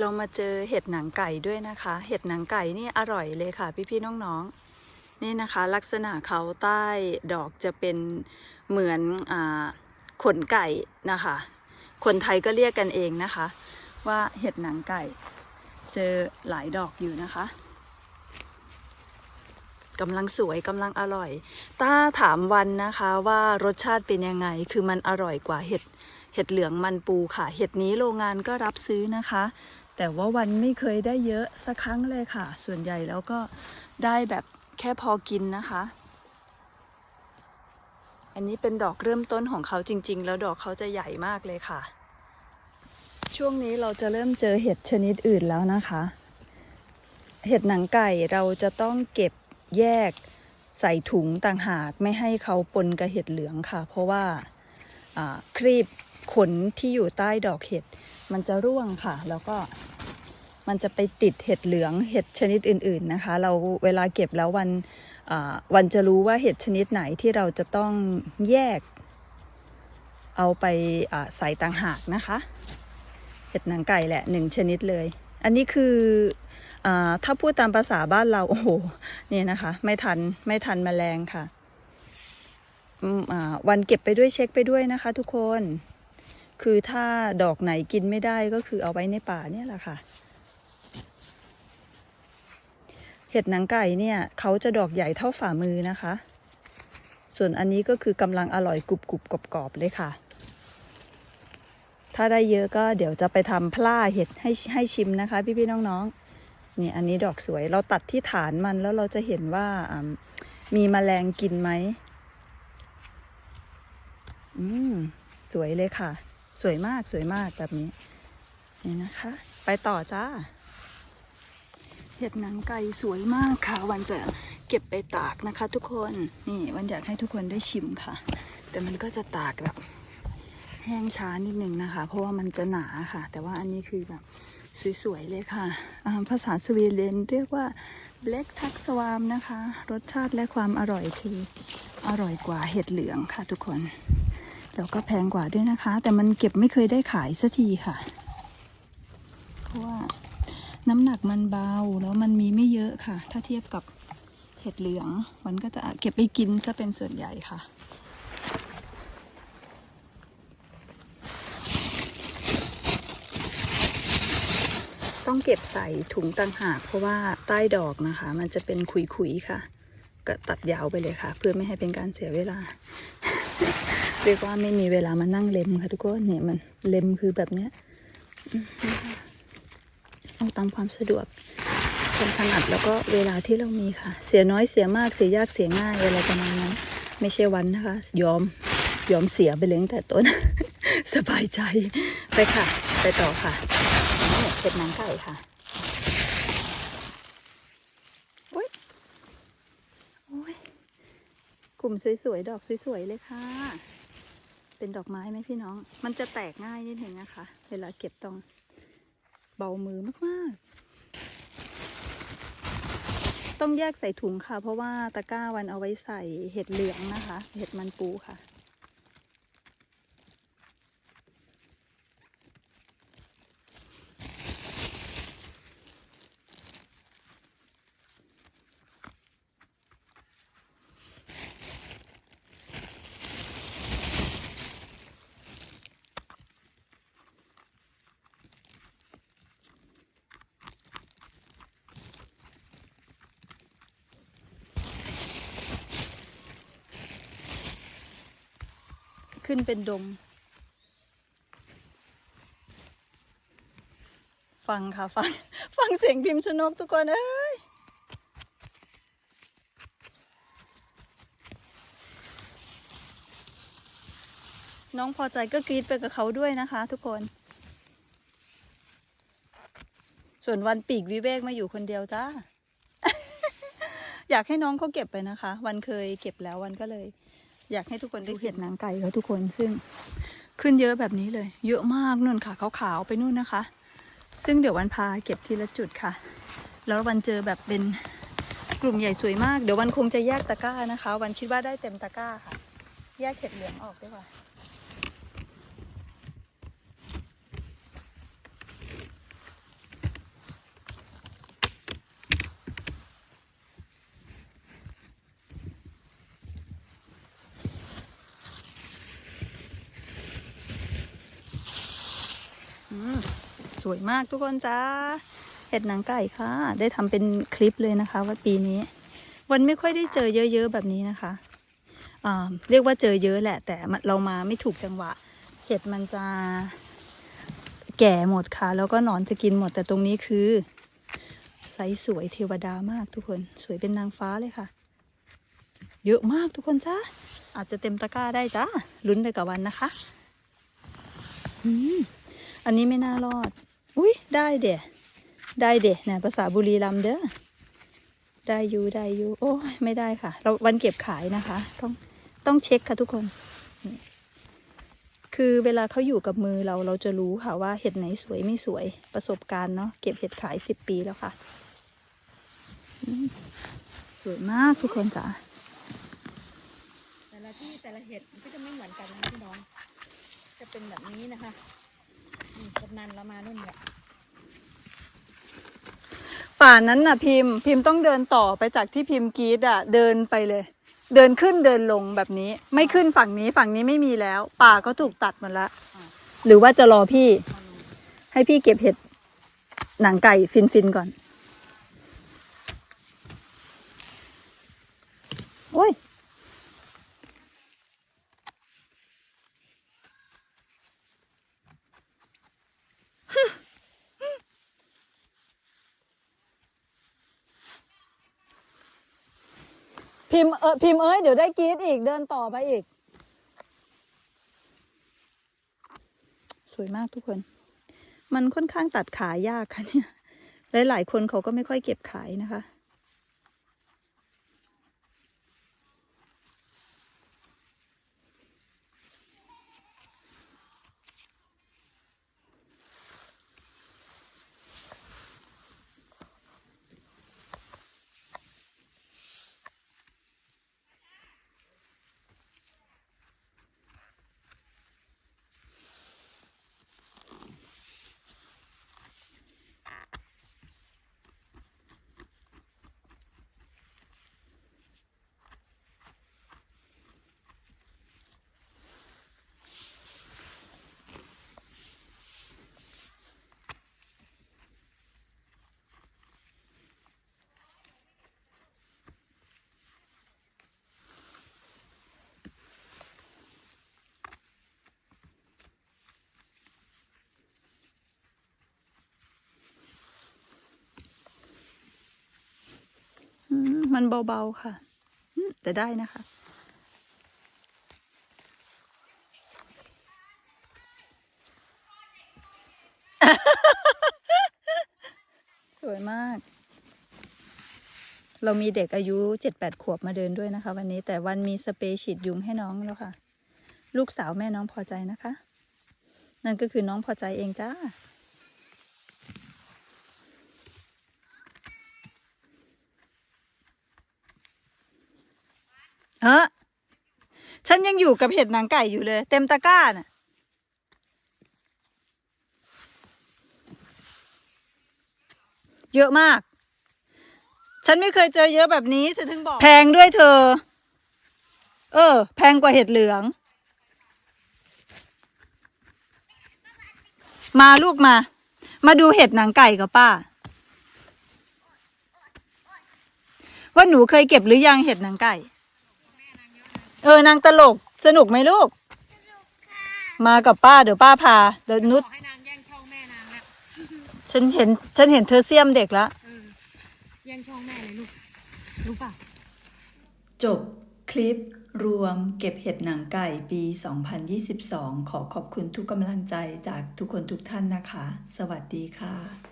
เรามาเจอเห็ดหนังไก่ด้วยนะคะ เห็ดหนังไก่นี่อร่อยเลยค่ะ พี่ๆน้องๆนี่นะคะ ลักษณะเขาใต้ดอกจะเป็นเหมือนอขนไก่นะคะ คนไทยก็เรียกกันเองนะคะ ว่าเห็ดหนังไก่ เจอหลายดอกอยู่นะคะกำลังสวยกำลังอร่อยต้าถามวันนะคะว่ารสชาติเป็นยังไง คือมันอร่อยกว่าเห็ดเห็ดเหลืองมันปูค่ะ เห็ดนี้โรงงานก็รับซื้อนะคะ แต่ว่าวันไม่เคยได้เยอะสักครั้งเลยค่ะ ส่วนใหญ่แล้วก็ได้แบบแค่พอกินนะคะ อันนี้เป็นดอกเริ่มต้นของเขาจริง ๆ แล้วดอกเขาจะใหญ่มากเลยค่ะ ช่วงนี้เราจะเริ่มเจอเห็ดชนิดอื่นแล้วนะคะ เห็ดหนังไก่เราจะต้องเก็บแยกใส่ถุงต่างหากไม่ให้เขาปนกับเห็ดเหลืองค่ะ เพราะว่าครีบ ขนที่อยู่ใต้ดอกเห็ดมันจะร่วงค่ะ แล้วก็มันจะไปติดเห็ดเหลืองเห็ดชนิดอื่น ๆนะคะ เราเวลาเก็บแล้ววันวันจะรู้ว่าเห็ดชนิดไหนที่เราจะต้องแยก เอาไปใส่ต่างหากนะคะ เห็ดหนังไก่แหละหนึ่งชนิดเลย อันนี้คืออถ้าพูดตามภาษาบ้านเราโอ้โหเนี่ยนะคะ ไม่ทันไม่ทันแมลงค่ะวันเก็บไปด้วยเช็คไปด้วยนะคะทุกคน คือถ้าดอกไหนกินไม่ได้ก็คือเอาไว้ในป่าเนี่ยแหละค่ะ เห็ดหนังไก่เนี่ยเขาจะดอกใหญ่เท่าฝ่ามือนะคะ ส่วนอันนี้ก็คือกำลังอร่อยกรุบกรุบกรอบกรอบเลยค่ะ ถ้าได้เยอะก็เดี๋ยวจะไปทำพล่าเห็ดให้ให้ชิมนะคะ พี่ๆน้องๆเนี่ยอันนี้ดอกสวยเราตัดที่ฐานมันแล้วเราจะเห็นว่าอ่ามีแมลงกินไหมอืม สวยเลยค่ะ สวยมากสวยมากแบบนี้ นี่นะคะ ไปต่อจ้าเห็ดหนังไก่สวยมากค่ะ วันจะเก็บไปตากนะคะ ทุกคนนี่วันอยากให้ทุกคนได้ชิมค่ะ แต่มันก็จะตากแบบแห้งช้านิดนึงนะคะ เพราะว่ามันจะหนาค่ะ แต่ว่าอันนี้คือแบบสวยๆเลยค่ะ ภาษาสวีเดนเรียกว่า Black t u x w a m นะคะ รสชาติและความอร่อยคืออร่อยกว่าเห็ดเหลืองค่ะทุกคน แล้วก็แพงกว่าด้วยนะคะ แต่มันเก็บไม่เคยได้ขายสักทีค่ะ เพราะว่าน้ำหนักมันเบาแล้วมันมีไม่เยอะค่ะ ถ้าเทียบกับเห็ดเหลือง มันก็จะเก็บไปกินซะเป็นส่วนใหญ่ค่ะ ต้องเก็บใส่ถุงต่างหาก เพราะว่าใต้ดอกนะคะ มันจะเป็นขุยๆค่ะ ก็ตัดยาวไปเลยค่ะ เพื่อไม่ให้เป็นการเสียเวลา เรียกว่าไม่มีเวลามานั่งเล็มค่ะทุกคนเนี่ยมันเล็มคือแบบเนี้ยเอาตามความสะดวกความถนัดแล้วก็เวลาที่เรามีค่ะ เสียน้อยเสียมากเสียยากเสียง่ายอะไรประมาณนั้นไม่ใช่วันนะคะ ยอมยอมเสียไปเลยตั้งแต่ต้น สบายใจไปค่ะ ไปต่อค่ะเนี่ยเป็ดนังไก่ค่ะโอ๊ยโอ๊ยกลุ่มสวยๆ ดอกสวยๆ เลยค่ะ เป็นดอกไม้ไหมพี่น้อง มันจะแตกง่ายนิดหนึ่งนะคะ เวลาเก็บต้องเบามือมากๆ ต้องแยกใส่ถุงค่ะ เพราะว่าตะกร้าวันเอาไว้ใส่เห็ดเหลืองนะคะ เห็ดมันปูค่ะ ขึ้นเป็นดงฟังค่ะ ฟัง ฟังเสียงพิมพ์ชนกทุกคนเอ้ยน้องพอใจก็กรีดไปกับเขาด้วยนะคะ ทุกคน ส่วนวันปีกวิเวกมาอยู่คนเดียวจ้า อยากให้น้องเขาเก็บไปนะคะ วันเคยเก็บแล้ววันก็เลย อยากให้ทุกคนได้เห็นหนังไก่เขาทุกคนซึ่งขึ้นเยอะแบบนี้เลย เยอะมากนู่นค่ะขาวๆไปนู่นนะคะ ซึ่งเดี๋ยววันพาเก็บทีละจุดค่ะ แล้ววันเจอแบบเป็นกลุ่มใหญ่สวยมาก เดี๋ยววันคงจะแยกตะกร้านะคะ วันคิดว่าได้เต็มตะกร้าค่ะ แยกเห็ดเหลืองออกด้วย สวยมากทุกคนจ้าเห็ดหนังไก่ค่ะ ได้ทำเป็นคลิปเลยนะคะ ว่าปีนี้วันไม่ค่อยได้เจอเยอะ ๆ แบบนี้นะคะเรียกว่าเจอเยอะแหละ แต่เรามาไม่ถูกจังหวะ เห็ดมันจะแก่หมดค่ะ แล้วก็หนอนจะกินหมดแต่ตรงนี้คือไซส์สวยเทวดามากทุกคนสวยเป็นนางฟ้าเลยค่ะ เยอะมากทุกคนจ้าอาจจะเต็มตะกร้าได้จ้าลุ้นไปกับวันนะคะ อืม อันนี้ไม่น่ารอด อุ้ยได้เดะได้เดะนะภาษาบุรีรัมเด้อ ได้อยู่ได้อยู่โอ้ยไม่ได้ค่ะ เราวันเก็บขายนะคะ ต้องต้องเช็คค่ะทุกคน คือเวลาเขาอยู่กับมือเราเราจะรู้ค่ะว่าเห็ดไหนสวยไม่สวยประสบการณ์เนาะเก็บเห็ดขายสิบปีแล้วค่ะ สวยมากทุกคนจ้ะแต่ละที่แต่ละเห็ดมันก็จะไม่เหมือนกันนะพี่น้อง จะเป็นแบบนี้นะคะ กำนันเรามานู่นเนี่ยป่านั้นน่ะพิมพ์พิมพ์ต้องเดินต่อไปจากที่พิมพ์กรีดอะ เดินไปเลย เดินขึ้นเดินลงแบบนี้ ไม่ขึ้นฝั่งนี้ฝั่งนี้ไม่มีแล้ว ป่าก็ถูกตัดหมดละหรือว่าจะรอพี่ ให้พี่เก็บเห็ดหนังไก่ฟินฟินก่อน โอ้ย พิมพ์เออพิมพ์เอ้ยเดี๋ยวได้กรีดอีกเดินต่อไปอีก สวยมากทุกคน มันค่อนข้างตัดขายากค่ะเนี่ย หลายๆคนเขาก็ไม่ค่อยเก็บขายนะคะ มันเบาๆค่ะ แต่ได้นะคะ สวยมาก เรามีเด็กอายุเจ็ดแปดขวบมาเดินด้วยนะคะ วันนี้แต่วันมีสเปรย์ฉีดยุงให้น้องแล้วค่ะ ลูกสาวแม่น้องพอใจนะคะ นั่นก็คือน้องพอใจเองจ้า เออฉันยังอยู่กับเห็ดหนังไก่อยู่เลย เต็มตะกร้าน่ะเยอะมาก ฉันไม่เคยเจอเยอะแบบนี้ฉันถึงบอก แพงด้วยเธอ เออ แพงกว่าเห็ดเหลือง มาลูกมา มาดูเห็ดหนังไก่กับป้า ว่าหนูเคยเก็บหรือยังเห็ดหนังไก่ เออนางตลกสนุกไหมลูก มากับป้าเดี๋ยวป้าพาเดี๋ยวนุชขอให้นางแย่งช่องแม่นางแล้วฉันเห็นฉันเห็นเธอเสียมเด็กละเออแย่งช่องแม่เลยลูกรู้ป่ะจบคลิปรวมเก็บเห็ดหนังไก่ปี 2022 ขอขอบคุณทุกกำลังใจจากทุกคนทุกท่านนะคะ สวัสดีค่ะ